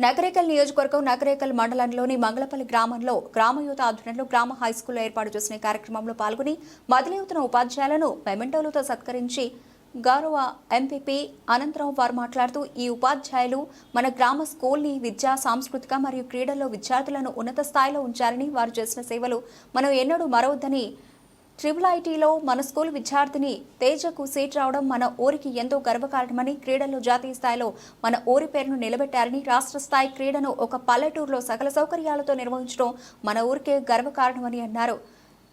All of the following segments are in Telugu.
నగరేకల్ నియోజకవర్గం నగరేకల్ మండలంలోని మంగళపల్లి గ్రామంలో గ్రామ యువత ఆధ్వర్యంలో గ్రామ హై స్కూల్లో ఏర్పాటు చేసిన కార్యక్రమంలో పాల్గొని మదిలియుతున్న ఉపాధ్యాయులను మెమెంటోలతో సత్కరించి గౌరవ ఎంపీపీ అనంతరావు వారు మాట్లాడుతూ ఈ ఉపాధ్యాయులు మన గ్రామ స్కూల్ని విద్యా సాంస్కృతిక మరియు క్రీడల్లో విద్యార్థులను ఉన్నత స్థాయిలో ఉంచారని వారు చేసిన సేవలు మనం ఎన్నడూ మరవద్దని ట్రిపుల్ ఐటీలో మన స్కూల్ విద్యార్థిని తేజకు సీట్ రావడం మన ఊరికి ఎంతో గర్వకారణమని క్రీడల్లో జాతీయ స్థాయిలో మన ఊరి పేరును నిలబెట్టారని రాష్ట్ర స్థాయి క్రీడను ఒక పల్లెటూరులో సకల సౌకర్యాలతో నిర్వహించడం మన ఊరికే గర్వకారణమని అన్నారు.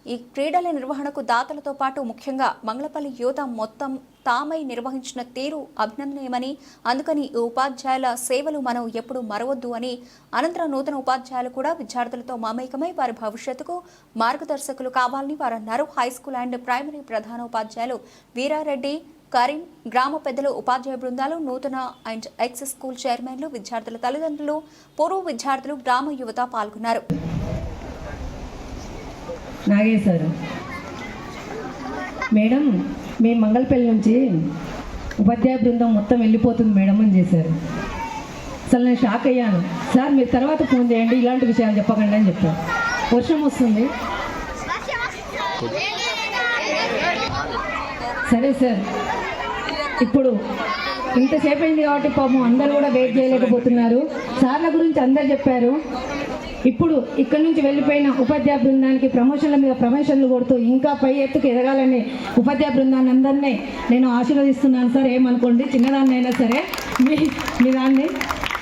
ఈ క్రీడల నిర్వహణకు దాతలతో పాటు ముఖ్యంగా మంగళపల్లి యువత మొత్తం తామై నిర్వహించిన తీరు అభినందనీయమని అందుకని ఈ ఉపాధ్యాయుల సేవలు మనం ఎప్పుడు మరవద్దు అని అనంతరం నూతన ఉపాధ్యాయులు కూడా విద్యార్థులతో మమేకమై వారి భవిష్యత్తుకు మార్గదర్శకులు కావాలని వారు అన్నారు హై స్కూల్ అండ్ ప్రైమరీ ప్రధాన ఉపాధ్యాయులు వీరారెడ్డి కరీం గ్రామ పెద్దలు ఉపాధ్యాయ బృందాలు నూతన అండ్ ఎక్స్ స్కూల్ చైర్మన్లు విద్యార్థుల తల్లిదండ్రులు పూర్వ విద్యార్థులు గ్రామ యువత పాల్గొన్నారు. నాగేశారు మేడం మీ మంగళపల్లి నుంచి ఉపాధ్యాయ బృందం మొత్తం వెళ్ళిపోతుంది మేడం అని చేశారు. అసలు నేను షాక్ అయ్యాను. సార్ మీరు తర్వాత ఫోన్ చేయండి ఇలాంటి విషయాలు చెప్పకండి అని చెప్పారు. వర్షం వస్తుంది. సరే సార్. ఇప్పుడు ఇంతసేపు అయింది కాబట్టి పాపం అందరూ కూడా వెయిట్ చేయలేకపోతున్నారు. సార్ల గురించి అందరు చెప్పారు. ఇప్పుడు ఇక్కడ నుంచి వెళ్ళిపోయిన ఉపాధ్యాయ బృందానికి ప్రమోషన్ల మీద ప్రమోషన్లు కొడుతూ ఇంకా పై ఎత్తుకు ఎదగాలని ఉపాధ్యాయ బృందాన్ని అందరినీ నేను ఆశీర్వదిస్తున్నాను. సార్ ఏమనుకోండి చిన్నదాన్నైనా సరే మీ మీ దాన్ని.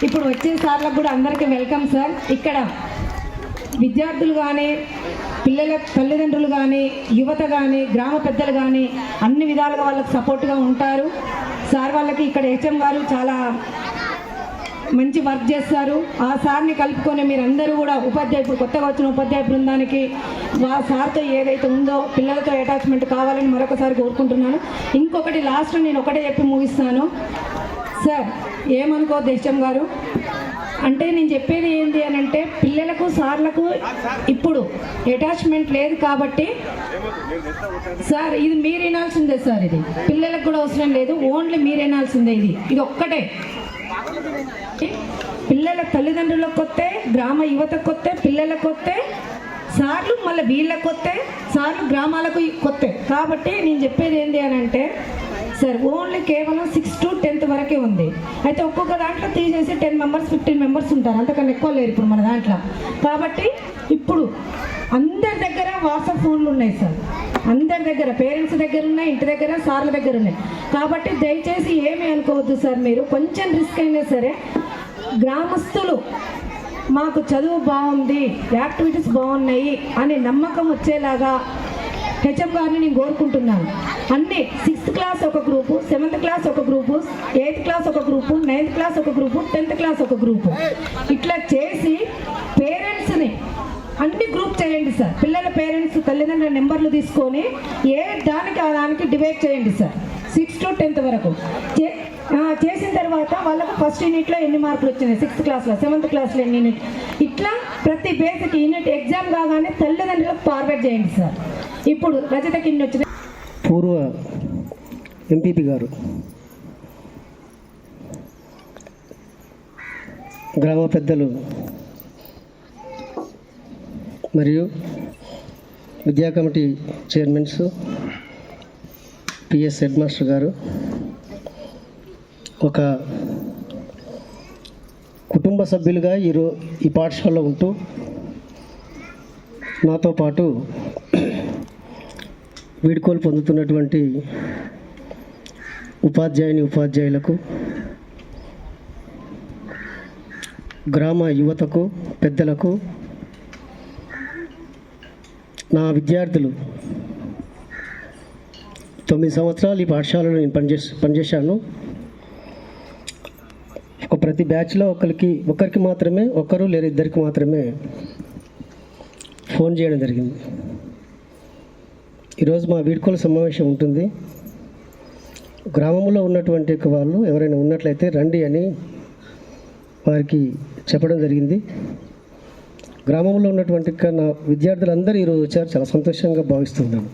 ఇప్పుడు వచ్చే సార్లకు కూడా అందరికీ వెల్కమ్ సార్. ఇక్కడ విద్యార్థులు కానీ పిల్లల తల్లిదండ్రులు కానీ యువత కానీ గ్రామ పెద్దలు కానీ అన్ని విధాలుగా వాళ్ళకి సపోర్ట్గా ఉంటారు. సార్ వాళ్ళకి ఇక్కడ హెచ్ఎం గారు చాలా మంచి వర్క్ చేస్తారు. ఆ సార్ని కలుపుకొని మీరందరూ కూడా ఉపాధ్యాయ ఇప్పుడు కొత్తగా వచ్చిన ఉపాధ్యాయ బృందానికి ఆ సార్తో ఏదైతే ఉందో పిల్లలతో అటాచ్మెంట్ కావాలని మరొకసారి కోరుకుంటున్నాను. ఇంకొకటి లాస్ట్ నేను ఒకటే చెప్పి ముగిస్తాను. సార్ ఏమనుకో దేశం గారు? అంటే నేను చెప్పేది ఏంటి అని అంటే పిల్లలకు సార్లకు ఇప్పుడు అటాచ్మెంట్ లేదు కాబట్టి సార్ ఇది మీరు వినాల్సిందే సార్ ఇది. పిల్లలకు కూడా అవసరం లేదు. ఓన్లీ మీరు వినాల్సిందే ఇది. ఇది ఒక్కటే. పిల్లల తల్లిదండ్రులకు కొత్తే గ్రామ యువతకు కొత్తే పిల్లలకు వస్తే సార్లు మళ్ళీ వీళ్ళకి వస్తే సార్లు గ్రామాలకు కొత్తే. కాబట్టి నేను చెప్పేది ఏంటి అని అంటే సార్ ఓన్లీ కేవలం సిక్స్ టు టెన్త్ వరకే ఉంది. అయితే ఒక్కొక్క దాంట్లో తీసేసి టెన్ మెంబర్స్ ఫిఫ్టీన్ మెంబర్స్ ఉంటారు. అంతకన్నా ఎక్కువ లేరు ఇప్పుడు మన దాంట్లో. కాబట్టి ఇప్పుడు అందరి దగ్గర వాట్సాప్ ఫోన్లు ఉన్నాయి సార్. అందరి దగ్గర పేరెంట్స్ దగ్గర ఉన్నాయి ఇంటి దగ్గర సార్ల దగ్గర ఉన్నాయి. కాబట్టి దయచేసి ఏమీ అనుకోవద్దు సార్ మీరు. కొంచెం రిస్క్ అయినా సరే గ్రామస్తులు మాకు చదువు బాగుంది యాక్టివిటీస్ బాగున్నాయి అనే నమ్మకం వచ్చేలాగా హెచ్ఎం గారిని నేను కోరుకుంటున్నాను. అన్ని సిక్స్త్ క్లాస్ ఒక గ్రూపు సెవెంత్ క్లాస్ ఒక గ్రూపు ఎయిత్ క్లాస్ ఒక గ్రూపు నైన్త్ క్లాస్ ఒక గ్రూపు టెన్త్ క్లాస్ ఒక గ్రూపు ఇట్లా చేసి పేరెంట్స్ని అన్ని గ్రూప్ చేయండి సార్ పిల్లల పేరెంట్స్ తల్లిదండ్రుల నెంబర్లు తీసుకొని ఏ దానికి ఆ దానికి డివైడ్ చేయండి సార్. సిక్స్ టు టెన్త్ వరకు. చే- చేసిన తర్వాత వాళ్ళకు ఫస్ట్ యూనిట్లో ఎన్ని మార్కులు వచ్చినాయి? సిక్స్త్ క్లాస్లో సెవెంత్ క్లాస్లో ఎన్ని యూనిట్ ఇట్లా ప్రతి బేసిక్ యూనిట్ ఎగ్జామ్ కాగానే తల్లిదండ్రులకు ఫార్వర్డ్ చేయండి సార్. ఇప్పుడు రజతకి ఇన్ని వచ్చినాయి పూర్వ ఎంపీపీ గారు. గ్రామ పెద్దలు. మరియు విద్యా committee chairmans PS head master గారు ఒక కుటుంబ సభ్యులుగా ఈరో ఈ పాఠశాలలో ఉంటూ నాతో పాటు వీడుకోలు పొందుతున్నటువంటి ఉపాధ్యాయుని ఉపాధ్యాయులకు గ్రామ యువతకు పెద్దలకు నా విద్యార్థులు తొమ్మిది సంవత్సరాలు ఈ పాఠశాలలో నేను పనిచేసి పనిచేశాను. ఒక ప్రతి బ్యాచ్లో ఒకరికి ఒకరికి మాత్రమే ఒకరు లేదా ఇద్దరికి మాత్రమే ఫోన్ చేయడం జరిగింది. ఈరోజు మా వీడ్కోలు సమావేశం ఉంటుంది. గ్రామంలో ఉన్నటువంటి వాళ్ళు ఎవరైనా ఉన్నట్లయితే రండి అని వారికి చెప్పడం జరిగింది. గ్రామంలో ఉన్నటువంటి కన్నా నా విద్యార్థులందరూ ఈరోజు వచ్చారు. చాలా సంతోషంగా భావిస్తున్నాను.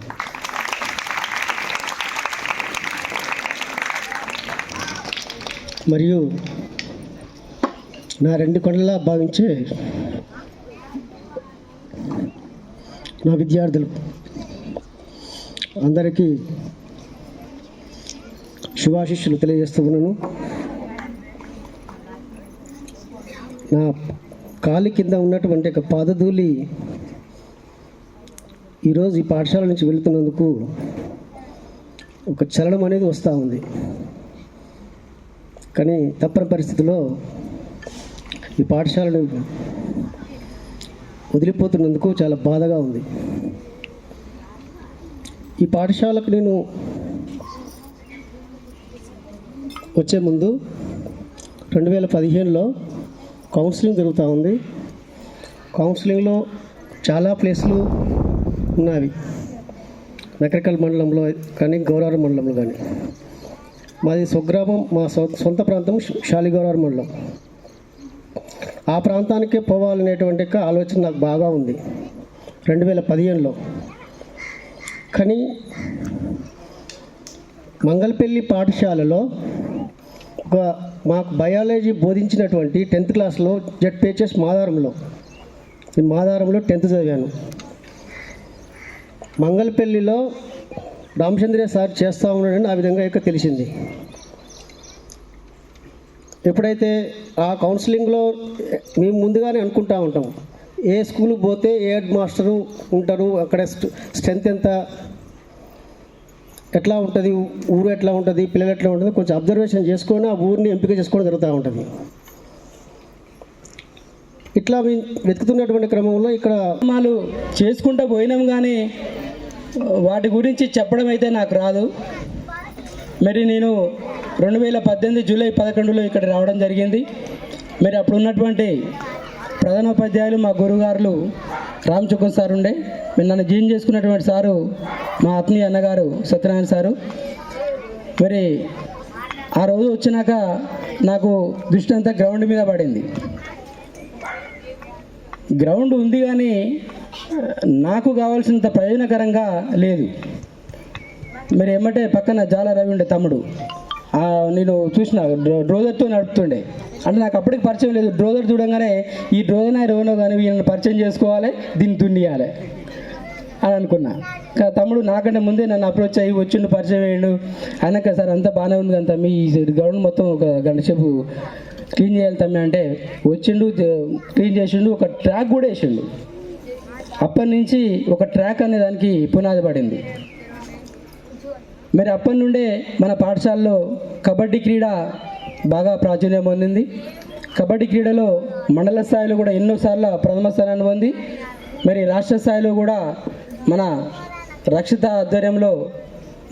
మరియు నా రెండు కొండలా భావించే నా విద్యార్థులు అందరికీ శుభాశిష్యులు తెలియజేస్తూ ఉన్నాను. నా కాలి కింద ఉన్నటువంటి ఒక పాదధూళి ఈరోజు ఈ పాఠశాల నుంచి వెళుతున్నందుకు ఒక చలనం అనేది వస్తూ ఉంది. కానీ తప్పని పరిస్థితిలో ఈ పాఠశాలను వదిలిపోతున్నందుకు చాలా బాధగా ఉంది. ఈ పాఠశాలకు నేను వచ్చే ముందు రెండు వేల పదిహేనులో కౌన్సిలింగ్ జరుగుతూ ఉంది. కౌన్సిలింగ్లో చాలా ప్లేసులు ఉన్నవి. నకరికల్ మండలంలో కానీ గౌరవ మండలంలో కానీ. మాది స్వగ్రామం మా సొ- సొంత ప్రాంతం శాలిగౌరవరం మండలం. ఆ ప్రాంతానికే పోవాలనేటువంటి ఆలోచన నాకు బాగా ఉంది. రెండు వేల పదిహేనులో. కానీ మంగళపల్లి పాఠశాలలో ఒక మాకు బయాలజీ బోధించినటువంటి టెన్త్ క్లాస్లో జెడ్పిహెచ్ఎస్ మాదారంలో. నేను మాదారంలో టెన్త్ చదివాను. మంగళపల్లిలో రామచంద్రయ్య సార్ చేస్తూ ఉన్నాడని ఆ విధంగా ఇక తెలిసింది. ఎప్పుడైతే ఆ కౌన్సిలింగ్లో మేము ముందుగానే అనుకుంటా ఉంటాం ఏ స్కూల్కి పోతే ఏ హెడ్ మాస్టరు ఉంటారు అక్కడ స్ట్రెంత్ ఎంత ఎట్లా ఉంటుంది? ఊరు ఎట్లా ఉంటుంది? పిల్లలు ఎట్లా ఉంటుంది? కొంచెం అబ్జర్వేషన్ చేసుకొని ఆ ఊరిని ఎంపిక చేసుకోవడం జరుగుతూ ఉంటుంది. ఇట్లా మేము వెతుకుతున్నటువంటి క్రమంలో ఇక్కడ మాలు చేసుకుంటూ పోయినాం కానీ వాటి గురించి చెప్పడం అయితే నాకు రాదు. మరి నేను రెండు వేల పద్దెనిమిది జూలై పదకొండులో ఇక్కడ రావడం జరిగింది. మరి అప్పుడు ఉన్నటువంటి ప్రధానోపాధ్యాయులు మా గురుగారులు రామచుక్కన్ సార్ ఉండే. మీరు నన్ను జీన్ చేసుకున్నటువంటి సారు మా ఆత్మీయ అన్నగారు సత్యనారాయణ సారు. మరి ఆ రోజు వచ్చినాక నాకు దృష్టి అంతా గ్రౌండ్ మీద పడింది. గ్రౌండ్ ఉంది కానీ నాకు కావాల్సినంత ప్రయోజనకరంగా లేదు. మరి ఏమంటే పక్కన జాల రవి ఉండే తమ్ముడు. నేను చూసిన డ్రో- డ్రోజర్తో నడుపుతుండే. అంటే నాకు అప్పటికి పరిచయం లేదు. డ్రోజర్ చూడంగానే ఈ డ్రోజర్ రోనో కానీ వీళ్ళని పరిచయం చేసుకోవాలి దీన్ని దున్నియాలి అని అనుకున్నా. తమ్ముడు నాకంటే ముందే నన్ను అప్రోచ్ అయ్యి వచ్చిండు పరిచయం వేయండు అయినాక సార్ అంతా బాగానే ఉంది కదా మీ గ్రౌండ్ మొత్తం ఒక గంట సేపు క్లీన్ చేయాలి తమ్మి అంటే వచ్చిండు క్లీన్ చేసిండు ఒక ట్రాక్ కూడా వేసిండు. అప్పటి నుంచి ఒక ట్రాక్ అనే దానికి పునాది పడింది. మరి అప్పటి నుండే మన పాఠశాలలో కబడ్డీ క్రీడ బాగా ప్రాచుర్యం పొందింది. కబడ్డీ క్రీడలో మండల స్థాయిలో కూడా ఎన్నోసార్లు ప్రథమ స్థానాన్ని పొంది మరి రాష్ట్ర స్థాయిలో కూడా మన రక్షిత ఆధ్వర్యంలో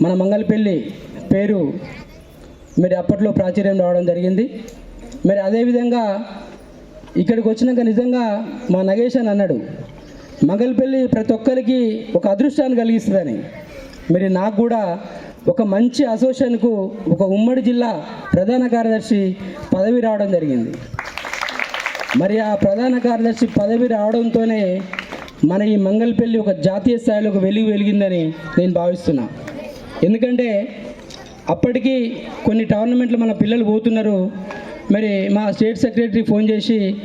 మన మంగళపల్లి పేరు మరి అప్పట్లో ప్రాచుర్యం రావడం జరిగింది. మరి అదేవిధంగా ఇక్కడికి వచ్చినాక నిజంగా మా నగేష్ అని అన్నాడు మంగళపల్లి ప్రతి ఒక్కరికి ఒక అదృష్టాన్ని కలిగిస్తుందని. మరి నాకు కూడా ఒక మంచి అసోసియేషన్కు ఒక ఉమ్మడి జిల్లా ప్రధాన కార్యదర్శి పదవి రావడం జరిగింది. మరి ఆ ప్రధాన కార్యదర్శి పదవి రావడంతోనే మన ఈ మంగళపల్లి ఒక జాతీయ స్థాయిలో ఒక వెలుగు వెలిగిందని నేను భావిస్తున్నా. ఎందుకంటే అప్పటికి కొన్ని టోర్నమెంట్లు మన పిల్లలు పోతున్నారు. మరి మా స్టేట్ సెక్రటరీ ఫోన్ చేసి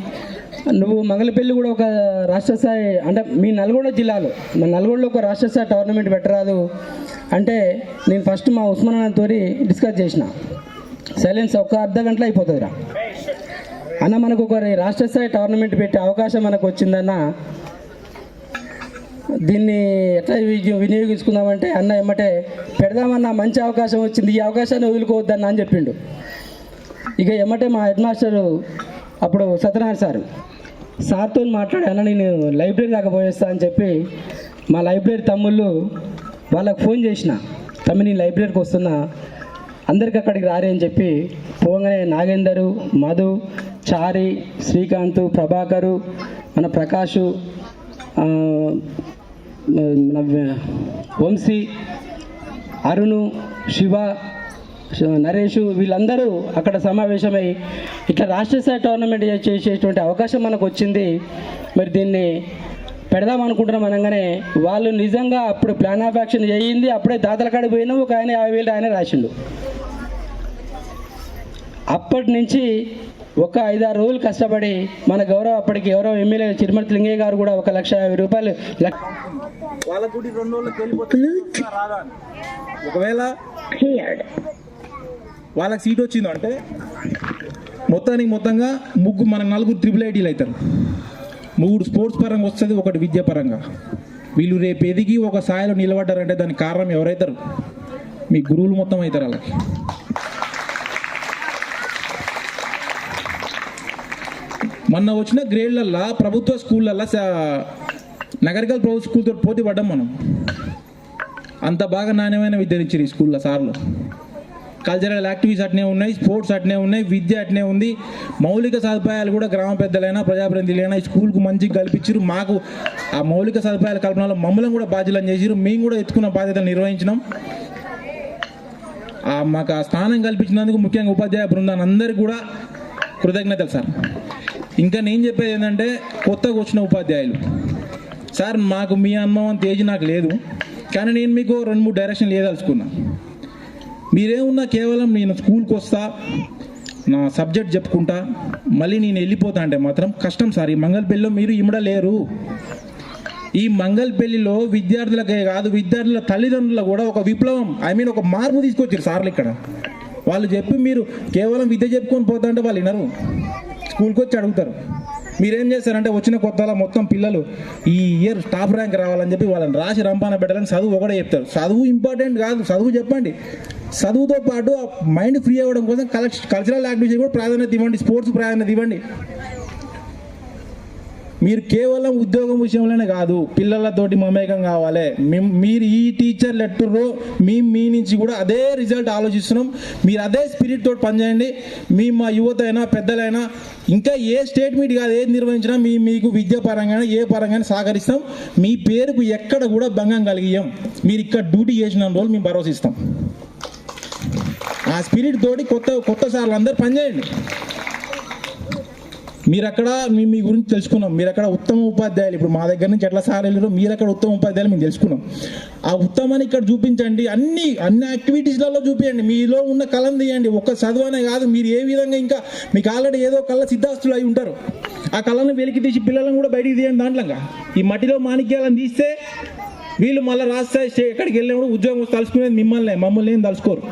నువ్వు మంగళపల్లి కూడా ఒక రాష్ట్ర స్థాయి అంటే మీ నల్గొండ జిల్లాలో మా నల్గొండలో ఒక రాష్ట్ర స్థాయి టోర్నమెంట్ పెట్టరాదు అంటే నేను ఫస్ట్ మా ఉస్మానాతో డిస్కస్ చేసిన. సైలెన్స్ ఒక అర్ధ గంటలో అయిపోతుందిరా. అన్న మనకు ఒక రాష్ట్ర స్థాయి టోర్నమెంట్ పెట్టే అవకాశం మనకు వచ్చిందన్న దీన్ని ఎట్లా వి- వినియోగించుకుందామంటే అన్న ఏమంటే పెడదామన్న మంచి అవకాశం వచ్చింది ఈ అవకాశాన్ని వదులుకోవద్దన్న అని చెప్పిండు. ఇక ఏమంటే మా హెడ్ మాస్టరు అప్పుడు సత్యనారాయణ సార్. సార్తో మాట్లాడాను నేను లైబ్రరీ దాకా పోయేస్తా అని చెప్పి మా లైబ్రరీ తమ్ముళ్ళు వాళ్ళకి ఫోన్ చేసిన. తమ్మి నేను లైబ్రరీకి వస్తున్నా. అందరికి అక్కడికి రారే అని చెప్పి పోగానే నాగేందరు మధు చారి శ్రీకాంత్ ప్రభాకరు మన ప్రకాష్ మన వంశీ అరుణు శివ నరేష్ వీళ్ళందరూ అక్కడ సమావేశమై ఇట్లా రాష్ట్ర స్థాయి టోర్నమెంట్ చేసేటువంటి అవకాశం మనకు వచ్చింది మరి దీన్ని పెడదాం అనుకుంటున్నాం అనగానే వాళ్ళు నిజంగా అప్పుడు ప్లాన్ ఆఫ్ యాక్షన్ చేయింది అప్పుడే దాతల కాడికి పోయినా ఒక ఆయన యాభై వేలు ఆయన రాసిండు. అప్పటి నుంచి ఒక ఐదారు రోజులు కష్టపడి మన గౌరవ అప్పటికి గౌరవ ఎమ్మెల్యే చిరుమర్తి లింగయ్య గారు కూడా ఒక లక్ష యాభై రూపాయలు లక్ష వాళ్ళకి సీట్ వచ్చిందంటే మొత్తానికి మొత్తంగా ముగ్గు మన నలుగురు ట్రిపుల్ ఐటీలు అవుతారు. మూడు స్పోర్ట్స్ పరంగా వస్తుంది ఒకటి విద్య పరంగా. వీళ్ళు రేపు ఎదిగి ఒక స్థాయిలో నిలబడ్డారంటే దానికి కారణం ఎవరైతారు? మీ గురువులు మొత్తం అవుతారు వాళ్ళకి. మొన్న వచ్చిన గ్రేడ్లల్లో ప్రభుత్వ స్కూళ్ళల్లో నగరికల్ ప్రభుత్వ స్కూల్తో పోటీ పడ్డాం మనం. అంత బాగా నాణ్యమైన విద్యనిచ్చారు ఈ స్కూల్లో సార్లు. కల్చరల్ యాక్టివిటీస్ అట్నే ఉన్నాయి స్పోర్ట్స్ అట్నే ఉన్నాయి విద్య అట్నే ఉంది. మౌలిక సదుపాయాలు కూడా గ్రామ పెద్దలైనా ప్రజాప్రతినిధులైనా ఈ స్కూల్కు మంచిగా కల్పించారు మాకు ఆ మౌలిక సదుపాయాల కల్పనలో మమ్మల్ని కూడా బాధ్యతలు చేసిరు మేము కూడా ఎత్తుకున్న బాధ్యతలు నిర్వహించినాం. ఆ మాకు ఆ స్థానం కల్పించినందుకు ముఖ్యంగా ఉపాధ్యాయ బృందాన్ని అందరికీ కూడా కృతజ్ఞతలు సార్. ఇంకా నేను చెప్పేది ఏంటంటే కొత్తగా వచ్చిన ఉపాధ్యాయులు. సార్ మాకు మీ అనుభవం తేజ్ నాకు లేదు. కానీ నేను మీకు రెండు మూడు డైరెక్షన్లు ఏదలుచుకున్నాను మీరేమున్నా కేవలం నేను స్కూల్కి వస్తా నా సబ్జెక్ట్ చెప్పుకుంటా మళ్ళీ నేను వెళ్ళిపోతా అంటే మాత్రం కష్టం సార్. ఈ మంగళపల్లిలో మీరు ఇమ్మడలేరు ఈ మంగళపల్లిలో విద్యార్థులకే కాదు విద్యార్థుల తల్లిదండ్రులు కూడా ఒక విప్లవం ఐ మీన్ ఒక మార్పు తీసుకొచ్చారు సార్లు ఇక్కడ. వాళ్ళు చెప్పి మీరు కేవలం విద్య చెప్పుకొని పోతా అంటే వాళ్ళు వినరు. స్కూల్కి వచ్చి అడుగుతారు. మీరేం చేస్తారంటే వచ్చిన కొత్తలో మొత్తం పిల్లలు ఈ ఇయర్ టాప్ ర్యాంక్ రావాలని చెప్పి వాళ్ళని రాసి రంపాన పెట్టాలని చదువు ఒకటే చెప్తారు. చదువు ఇంపార్టెంట్ కాదు చదువు చెప్పండి. చదువుతో పాటు మైండ్ ఫ్రీ అవ్వడం కోసం కలెక్ట్ కల్చరల్ యాక్టివిటీస్ కూడా ప్రాధాన్యత ఇవ్వండి స్పోర్ట్స్ ప్రాధాన్యత ఇవ్వండి. మీరు కేవలం ఉద్యోగం విషయంలోనే కాదు పిల్లలతోటి మమేకం కావాలి. మీరు ఈ టీచర్ లెటర్ మేము మీ నుంచి కూడా అదే రిజల్ట్ ఆలోచిస్తున్నాం. మీరు అదే స్పిరిట్ తోటి పనిచేయండి. మీ మా యువత అయినా పెద్దలైనా ఇంకా ఏ స్టేట్ మీట్ కాదు ఏది నిర్వహించినా మీ మీకు విద్యా పరంగా ఏ పరంగా సహకరిస్తాం. మీ పేరుకు ఎక్కడ కూడా భంగం కలిగియం మీరు ఇక్కడ డ్యూటీ చేసిన రోజులు మేము భరోసా ఇస్తాం. ఆ స్పిరిట్ తోటి కొత్త కొత్త సార్లు అందరు పనిచేయండి. మీరు అక్కడ మీ మీ గురించి తెలుసుకున్నాం. మీరు అక్కడ ఉత్తమ ఉపాధ్యాయులు. ఇప్పుడు మా దగ్గర నుంచి ఎట్లా సార్ వెళ్ళారు మీరు అక్కడ ఉత్తమ ఉపాధ్యాయులు మేము తెలుసుకున్నాం. ఆ ఉత్తమాన్ని ఇక్కడ చూపించండి. అన్ని అన్ని యాక్టివిటీస్లలో చూపించండి మీలో ఉన్న కళను తీయండి. ఒక్క చదువునే కాదు మీరు ఏ విధంగా ఇంకా మీకు ఆల్రెడీ ఏదో కళ సిద్ధాస్తులు అయి ఉంటారు. ఆ కళను వెలికి తీసి పిల్లలను కూడా బయటికి తీయండి దాంట్లో ఈ మట్టిలో మాణిక్యాలను తీస్తే వీళ్ళు మళ్ళీ రాస్తాయి. ఎక్కడికి వెళ్ళినప్పుడు ఉద్యోగం తలుచుకునేది మిమ్మల్ని. మమ్మల్ని ఏం తలుచుకోరు.